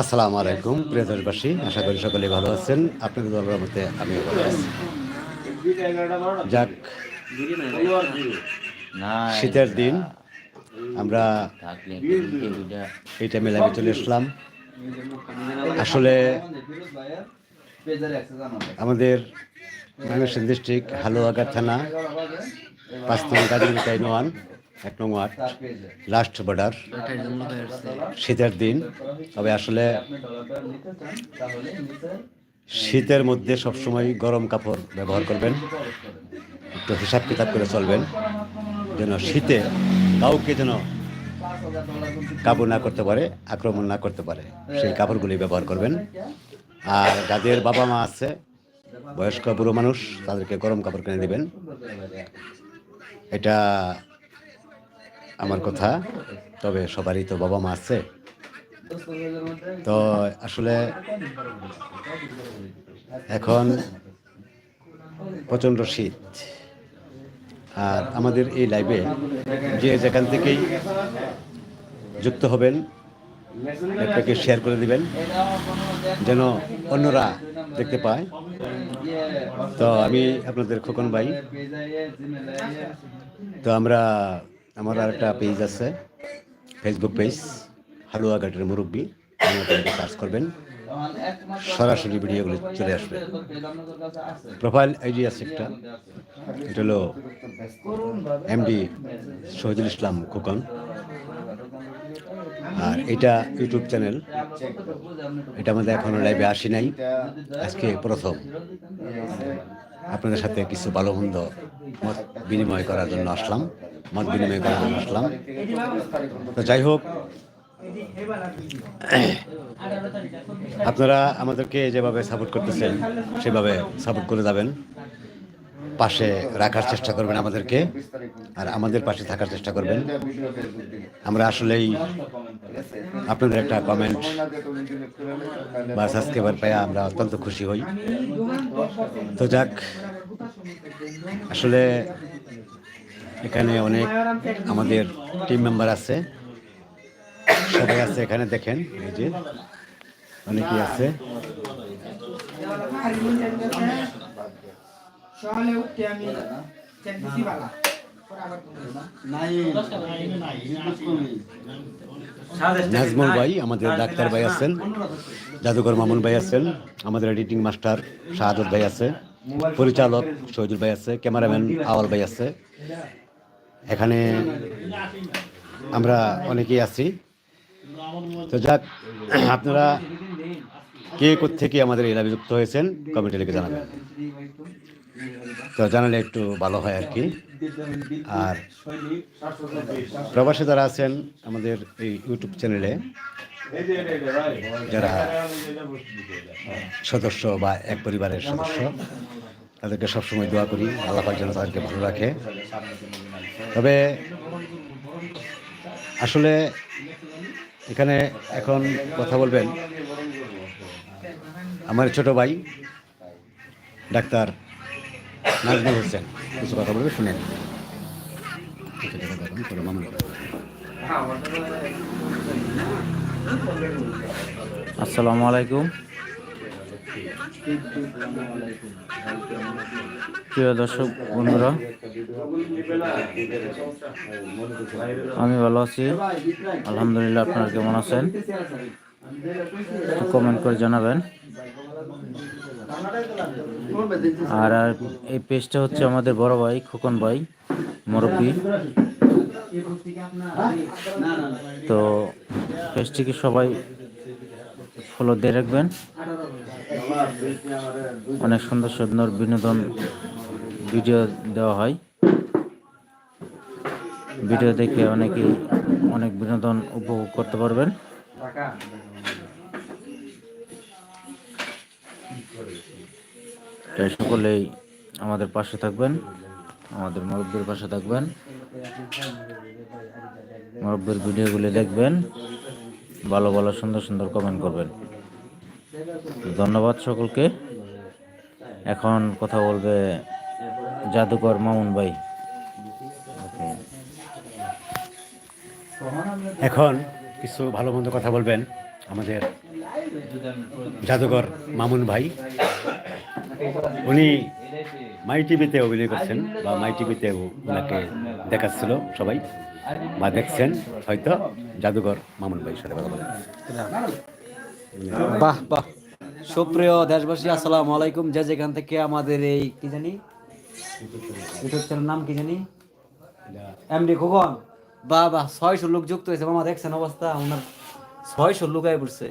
আসসালামু আলাইকুম, প্রিয় দেশবাসী, আশা করি সকলে ভালো আছেন। আপনাদের দলের মধ্যে আমিও ভালো আছি। যাক, শীতের দিন, আমরা এই টাইমে লাইভে চলে আসলাম। আসলে আমাদের ডিস্ট্রিক্ট হালুয়াঘাট থানা পাঁচ নং গাজী কাইনোয়ান এক নং ওয়ার্ড লাস্ট বর্ডার শীতের দিন। তবে আসলে শীতের মধ্যে সবসময় গরম কাপড় ব্যবহার করবেন একটু হিসাব কিতাব করে চলবেন যেন শীতে কাউকে যেন কাবু না করতে পারে আক্রমণ না করতে পারে সেই কাপড়গুলি ব্যবহার করবেন। আর যাদের বাবা মা আছে বয়স্ক বুড়ো মানুষ তাদেরকে গরম কাপড় কিনে দিবেন। এটা আমার কথা, তবে সবারই তো বাবা মা আছে। তো আসলে এখন প্রচণ্ড শীত। আর আমাদের এই লাইভে যে যেখান থেকেই যুক্ত হবেন, আপনাকে শেয়ার করে দিবেন, যেন অন্যরা দেখতে পায়। তো আমি আপনাদের খোকন ভাই, তো আমরা আমার আর একটা পেজ আছে ফেসবুক পেজ হালুয়া হালুয়াঘাটের মুরব্বী সার্চ করবেন, সরাসরি ভিডিওগুলি চলে আসবে। প্রোফাইল আইডি আছে একটা, এটা হলো এমডি শহীদুল ইসলাম খোকন। আর এটা ইউটিউব চ্যানেল এটা আমাদের এখনও লাইভে আসি নাই, আজকে প্রথম। আপনাদের সাথে কিছু ভালো মন্দ মত বিনিময় করার জন্য আসলাম, মত বিনিময় করার জন্য আসলাম। তো যাই হোক, আপনারা আমাদেরকে যেভাবে সাপোর্ট করতেছেন, সেভাবে সাপোর্ট করে যাবেন। পাশে রাখার চেষ্টা করবেন আমাদেরকে, আর আমাদের পাশে থাকার চেষ্টা করবেন। আমরা আসলেই আপনাদের একটা কমেন্ট বা সাবস্ক্রাইবার পেয়ে আমরা অত্যন্ত খুশি হই। তো যাক, আসলে এখানে অনেক আমাদের টিম মেম্বার আছে। সবাই আছে এখানে, দেখেন, এই যে অনেকেই আছে। উঠতে আমি নাজমুল ভাই আমাদের ডাক্তার ভাই আছেন। জাদুঘর মামুন ভাই আছেন। আমাদের এডিটিং মাস্টার শাহাদত ভাই আছে। পরিচালক শহীদুল ভাই আছে। ক্যামেরাম্যান আওয়াল ভাই আছে। এখানে আমরা অনেকেই আছি। তো যাক আপনারা কে থেকে আমাদের লাভে যুক্ত হয়েছেন কমেন্টে লিখে জানাবেন। তো জানালে একটু ভালো হয় আর কি। আর প্রবাসী যারা আছেন আমাদের এই ইউটিউব চ্যানেলে যারা সদস্য বা এক পরিবারের সদস্য, তাদেরকে সবসময় দোয়া করি, আল্লাহ পাক যেন তাদেরকে ভালো রাখে। তবে আসলে এখানে এখন কথা বলবেন আমার ছোট ভাই, ডাক্তার নাজমুল হোসেন, কিছু কথা বলবে? শুনেন। আসসালামু আলাইকুম। প্রিয় দর্শক, বন্ধুরা, আমি ভালো আছি। আলহামদুলিল্লাহ, আপনারা কেমন আছেন? কমেন্ট করে জানাবেন। আর আর এই পেজটা হচ্ছে আমাদের বড় ভাই, খোকন ভাই, মুরব্বী। তো পেজটিকে সবাই ফলো দিয়ে রাখবেন। অনেক সুন্দর সুন্দর বিনোদন ভিডিও দেওয়া হয়। ভিডিও দেখে অনেকেই অনেক বিনোদন উপভোগ করতে পারবেন। তাই সকলেই আমাদের পাশে থাকবেন, আমাদের মুরব্বীর পাশে থাকবেন, মুরব্বীর ভিডিওগুলি দেখবেন, ভালো ভালো সুন্দর সুন্দর কমেন্ট করবেন। ধন্যবাদ সকলকে। এখন কথা বলবে জাদুকর মামুন ভাই। এখন কিছু ভালো মন্দ কথা বলবেন আমাদের জাদুঘর মামুন ভাই। উনি মাই টিভিতে অভিনয় করছেন বা মাই টিভিতে ওনাকে দেখাচ্ছিল সবাই বা দেখছেন, হয়তো জাদুঘর মামুন ভাই সাথে কথা বলেন। বাহ বাহ। সুপ্রিয় দেশবাসী, আসসালামু আলাইকুম। যে যেখান থেকে আমাদের এই কি জানি, ইউটিউব নাম কি জানি? এমডি খোকন। বাহ বাহ, ছয়শো লোক যুক্ত হয়েছে। মামা, দেখছেন অবস্থা? ওনার ছয়শো লোক আয় পড়ছে।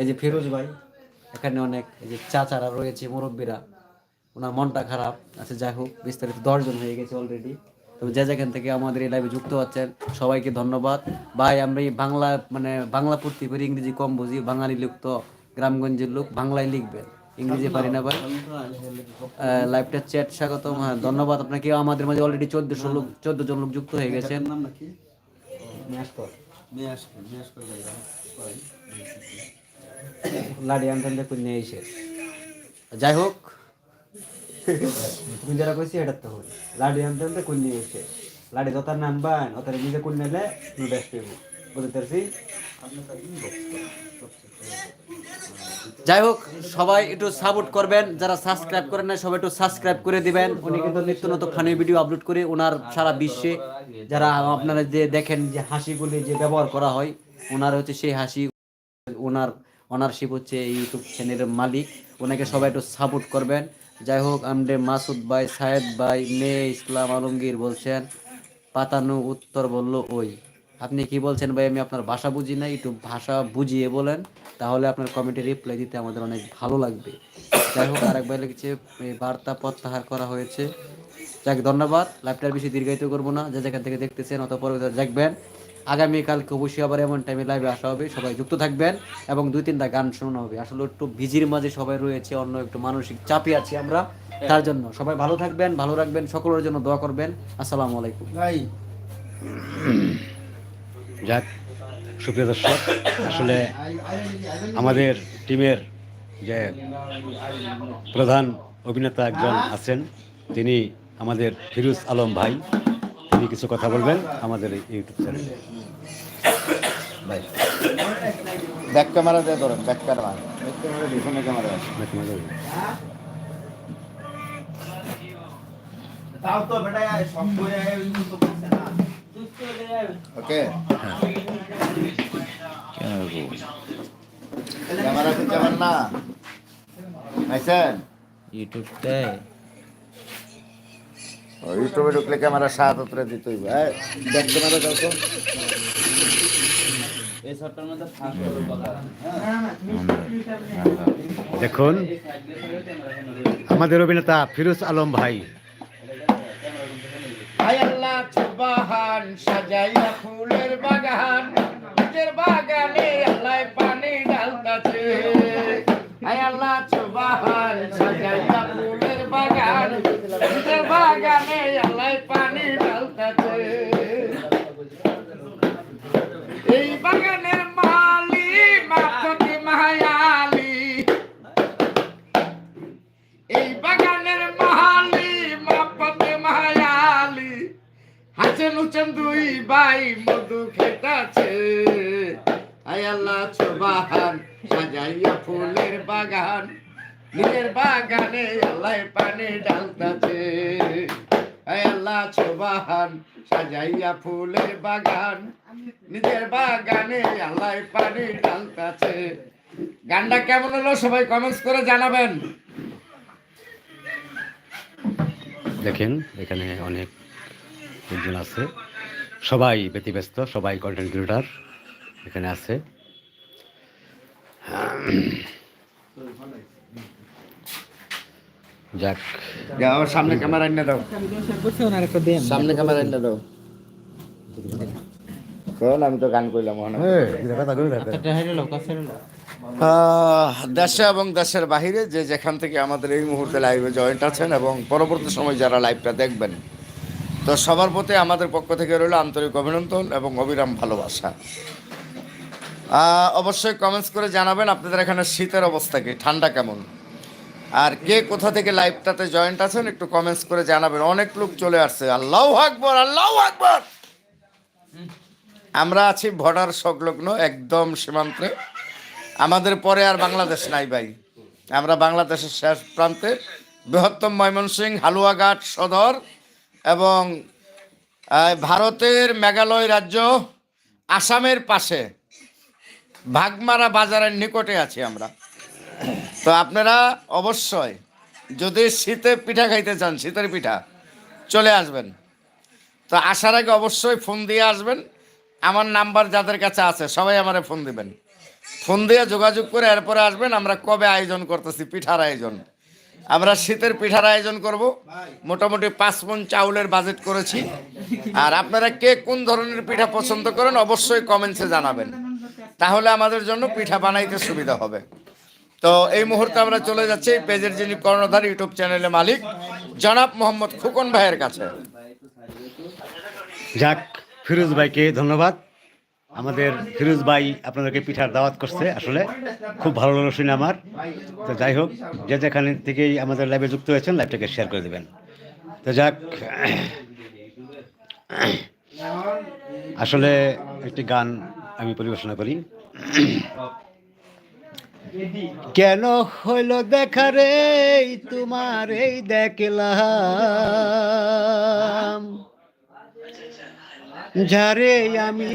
এই যে ফিরোজ ভাই এখানে অনেক এই যে চাচারা রয়েছে মুরব্বীরা। ওনার মনটা খারাপ। আচ্ছা যাই হোক বিস্তারিত দশজন হয়ে গেছে অলরেডি তবে যে যেখান থেকে আমাদের এই লাইভে যুক্ত হচ্ছেন সবাইকে ধন্যবাদ। ভাই আমরা এই বাংলা মানে বাংলা পড়তে পারি ইংরেজি কম বুঝি বাঙালি লোক তো গ্রামগঞ্জের লোক বাংলায় লিখবেন ইংরেজি পারি না ভাই। লাইভটা চ্যাট স্বাগতম। হ্যাঁ ধন্যবাদ আপনাকে। আমাদের মাঝে অলরেডি চোদ্দশো লোক চোদ্দ জন লোক যুক্ত হয়ে গেছেন। লাডি আনতেন দেখুন নিয়ে এসে যাই হোক, তুমি যারা কইছি এটা তো হল লাডি আনতে আনতে কোন নিয়ে এসে লাডি যত নানবান অতারে নিজে কোন নেলে তুমি বেশ পেব বুঝতে পারছি? যাই হোক, সবাই একটু সাপোর্ট করবেন। যারা সাবস্ক্রাইব করেন না সবাই একটু সাবস্ক্রাইব করে দিবেন। উনি কিন্তু নিত্য নতুন ফানি ভিডিও আপলোড করে ওনার সারা বিশ্বে, যারা আপনারা যে দেখেন যে হাসিগুলি যে ব্যবহার করা হয়, ওনার হচ্ছে সেই হাসি, ওনার অনারশিপ হচ্ছে এই ইউটিউব চ্যানেলের মালিক। ওনাকে সবাই একটু সাপোর্ট করবেন। যাই হোক আমাদের মাসুদ ভাই সাহেদ ভাই, মেয়ে, ইসলাম আলমগীর বলছেন, পাতানু উত্তর বলল ওই। আপনি কি বলছেন ভাই? আমি আপনার ভাষা বুঝি না, একটু ভাষা বুঝিয়ে বলেন, তাহলে আপনার কমেন্টে রিপ্লাই দিতে আমাদের অনেক ভালো লাগবে। যাই হোক, আরেক ভাই লিখেছে বার্তা প্রত্যাহার করা হয়েছে। যাক, ধন্যবাদ। লাইভটার বেশি দীর্ঘায়িত করব না। যে যেখান থেকে দেখতেছেন অত পরে দেখবেন। আগামীকালকে অবশ্যই আবার এমন টাইমে লাইভে আসা হবে। সবাই যুক্ত থাকবেন এবং দুই তিনটা গান শোনানো হবে। আসলে একটু ভিজির মাঝে সবাই রয়েছে অন্য একটু মানসিক চাপে আছি আমরা। তার জন্য সবাই ভালো থাকবেন ভালো রাখবেন সকলের জন্য দোয়া করবেন। আসসালামু আলাইকুম। ভাই। যাক সুপ্রিয় দর্শক আসলে আমাদের টিমের যে প্রধান অভিনেতা একজন আছেন তিনি আমাদের ফিরুজ আলম ভাই। তিনি কিছু কথা বলবেন আমাদের এই ইউটিউব চ্যানেলে ভাই ব্যাক ক্যামেরা দিয়ে ধরেন ব্যাক ক্যামেরা ব্যাক ক্যামেরা পিছনে ক্যামেরা তাও তো বেটা সব করে ইউজ তো করছে না। ওকে ক্যামেরা না। ইউটিউবে ঢুকলে ক্যামেরা সাত উতরে দিতে হইব? ব্যাক ক্যামেরা তো দেখুন আমাদের অভিনেতা ফিরোজ আলম ভাই। হায় আল্লাহ সুবহান সাজাইয়া ফুলের বাগান। নিজের বাগানে আল্লাহ পানি ঢালতাছে হায় আল্লাহ সুবহান সাজাইয়া ফুলের বাগান নিজের বাগানে আল্লাহ পানি এই বাগানের মালি মাতকি মায়ালি এই বাগানের মাহালি মাপতে মায়ালি হাসেন উচেন দুই ভাই মধু খেতাছে। আয় আল্লাহ সুবাহান সাজাইয়া ফুলের বাগান, নিজের বাগানে আল্লাহ পানি ডালতাছে আল্লাহ সুবাহান, সাজাইয়া ফুলের বাগান, নিজের বাগানে আল্লাহ পানি ডালতাছে গানটা কেমন হলো সবাই কমেন্টস করে জানাবেন। দেখেন, এখানে অনেক লোকজন আছে। সবাই ব্যতিব্যস্ত, সবাই কন্টেন্ট ক্রিয়েটার এখানে আছে। যাক। আমার সামনে ক্যামেরা এনে দাও। সামনে ক্যামেরা এনে দাও। শোন আমি তো গান করলাম দেশে এবং দেশের বাহিরে যে যেখান থেকে আমাদের এই মুহূর্তে লাইভে জয়েন্ট আছেন এবং পরবর্তী সময় যারা লাইভটা দেখবেন তো সবার প্রতি আমাদের পক্ষ থেকে রইল আন্তরিক অভিনন্দন এবং অবিরাম ভালোবাসা। অবশ্যই কমেন্টস করে জানাবেন আপনাদের এখানে শীতের অবস্থা কি, ঠান্ডা কেমন। আর কে কোথা থেকে লাইভটাতে জয়েন্ট আছেন একটু কমেন্টস করে জানাবেন। অনেক লোক চলে আসছে। আল্লাহ আকবর আল্লাহ আকবর। আমরা আছি বর্ডার সংলগ্ন একদম সীমান্তে। আমাদের পরে আর বাংলাদেশ নাই ভাই। আমরা বাংলাদেশের শেষ প্রান্তে। বৃহত্তম ময়মনসিংহ, হালুয়াঘাট, সদর এবং ভারতের মেঘালয় রাজ্য, আসামের পাশে। ভাগমারা বাজারের নিকটে আছি আমরা। তো আপনারা অবশ্যই যদি শীতে পিঠা খাইতে চান, শীতের পিঠা, চলে আসবেন। তো আসার আগে অবশ্যই ফোন দিয়ে আসবেন। আমার নাম্বার যাদের কাছে আছে, সবাই আমারে ফোন দিবেন। ফোন দিয়ে যোগাযোগ করে এরপরে আসবেন, আমরা কবে আয়োজন করতেছি, পিঠার আয়োজন। আমরা শীতের পিঠার আয়োজন করব। মোটামুটি পাঁচ মন চাউলের বাজেট করেছি। আর আপনারা কে কোন ধরনের পিঠা পছন্দ করেন, অবশ্যই কমেন্টসে জানাবেন। তাহলে আমাদের জন্য পিঠা বানাইতে সুবিধা হবে। তো এই মুহূর্তে আমরা চলে যাচ্ছি পেজের যিনি কর্ণধার ইউটিউব চ্যানেলের মালিক, জনাব মোহাম্মদ খুকন ভাইয়ের কাছে। যাক, ফিরোজ ভাইকে ধন্যবাদ। আমাদের ফিরোজ ভাই আপনাদেরকে পিঠার দাওয়াত করছে আসলে। খুব ভালো লাগল শুনে আমার। তো যাই হোক, যে যেখানে থেকেই আমাদের লাইভে যুক্ত হয়েছেন লাইভটাকে শেয়ার করে দেবেন। তো যাক, আসলে একটি গান আমি পরিবেশনা করি। কেন হইল দেখা রে তোমার এই দেখলাম। যারে আমি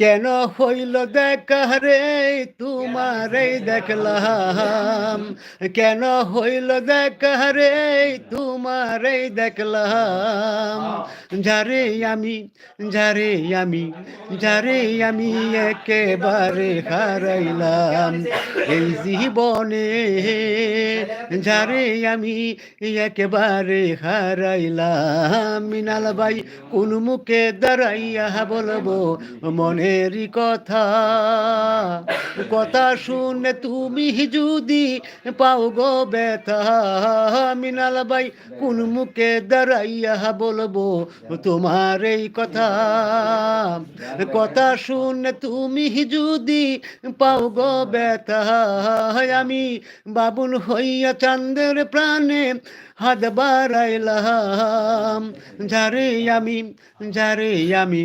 কেন হইল দেখা রে? তোমারে দেখলাম। কেন হইল দেখা রে? তোমারে দেখলাম। যারে আমি যারে আমি যারে আমি একেবারে হারাইলাম। এই জীবনে যারে আমি একেবারে হারাইলাম। মিনাল ভাই, কোন মুখে দাঁড়াইয়া বলব মনেরই কথা। কথা শুনে তুমি যদি পাও গো ব্যথা মিনাল ভাই কোন মুখে দাঁড়াইয়া বলব তোমার এই কথা। কথা শুনে তুমি যদি পাও গো ব্যথা, আমি বাবুল হইয়া চান্দের প্রাণে হাত বাড়াইলাম। যারে আমি যারে আমি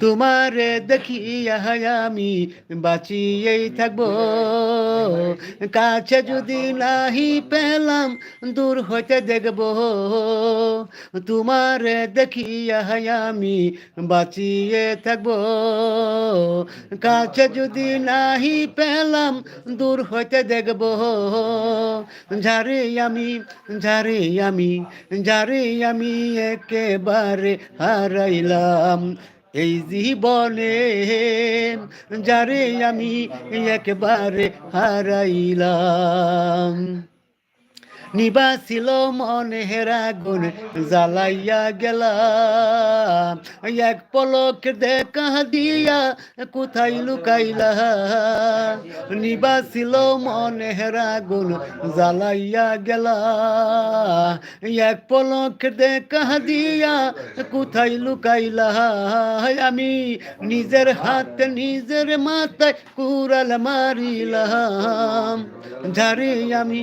তোমারে দেখিয়া আমি বাঁচিয়েই থাকব। কাছে যদি নাহি পেলাম, দূর হইতে দেখব। তোমারে দেখিয়া আমি বাঁচিয়ে থাকব। কাছে যদি নাহি পেলাম, দূর হইতে দেখব। যারে আমি ঝারে আমি ঝারে আমি একেবারে হারাইলাম। এই জীবনে যারে আমি একবারে হারাইলাম। নিবাসিল মনে হেরাগুন জ্বালাইয়া গেলাম। এক পলক দেখা দিয়া কোথায় লুকাইলা? নিবাসিল মনে হেরাগুন জ্বালাইয়া গেলা এক পলক দেখা দিয়া কোথায় লুকাইলা? আমি নিজের হাতে নিজের মাথায় কুড়াল মারিলাম। যারে আমি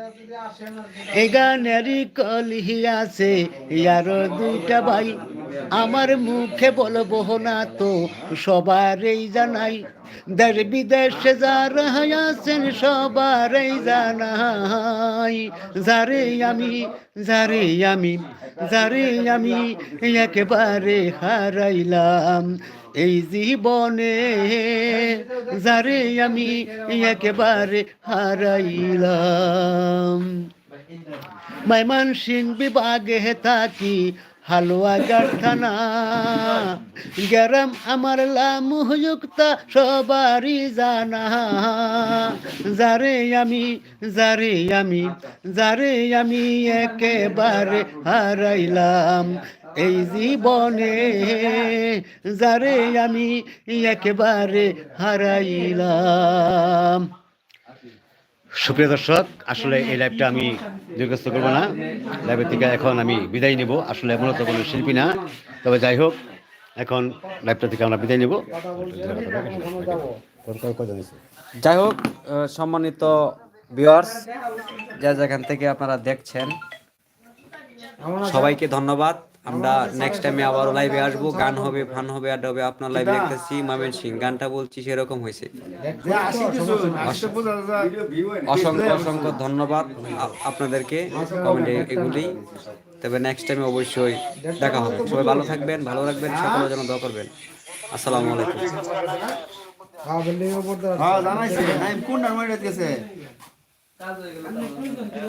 এই কলিহি আছে আরও দুইটা ভাই আমার মুখে বলব না তো, সবারই জানাই। দেশ বিদেশে যারা আছেন, সবারই জানাই। যারে আমি যারে আমি যারে আমি একেবারে হারাইলাম। এই জীবনে যারে আমি একেবারে হারাইলাম। মাইমান সিং বিভাগে থাকি হালুয়াঘাট থানা গ্যারাম আমার লামুযুক্ত সবারই জানা। যারে আমি যারে আমি যারে আমি একেবারে হারাইলাম। এই জীবনে যারে আমি একেবারে হারাইলাম। সুপ্রিয় দর্শক আসলে এই লাইভটা আমি দীর্ঘস্থ করব না। লাইভের থেকে এখন আমি বিদায় নিব। আসলে মূলত কোনো শিল্পী না। তবে যাই হোক এখন লাইভটা থেকে আমরা বিদায় নিব। যাই হোক সম্মানিত ভিউয়ার্স যা যেখান থেকে আপনারা দেখছেন সবাইকে ধন্যবাদ। আমরা নেক্সট টাইমে আবার লাইভে আসব গান হবে ফান হবে আড্ডা হবে আপনার লাইভে দেখতেছি মামেন সিং গানটা বলছি সেরকম হয়েছে। অসংখ্য অসংখ্য ধন্যবাদ আপনাদেরকে কমেন্টে এগুলি। তবে নেক্সট টাইমে অবশ্যই দেখা হবে। সবাই ভালো থাকবেন ভালো রাখবেন সকলের জন্য দোয়া করবেন। আসসালামু আলাইকুম। হ্যাঁ জানাইছে। নাইম কোন নাম গেছে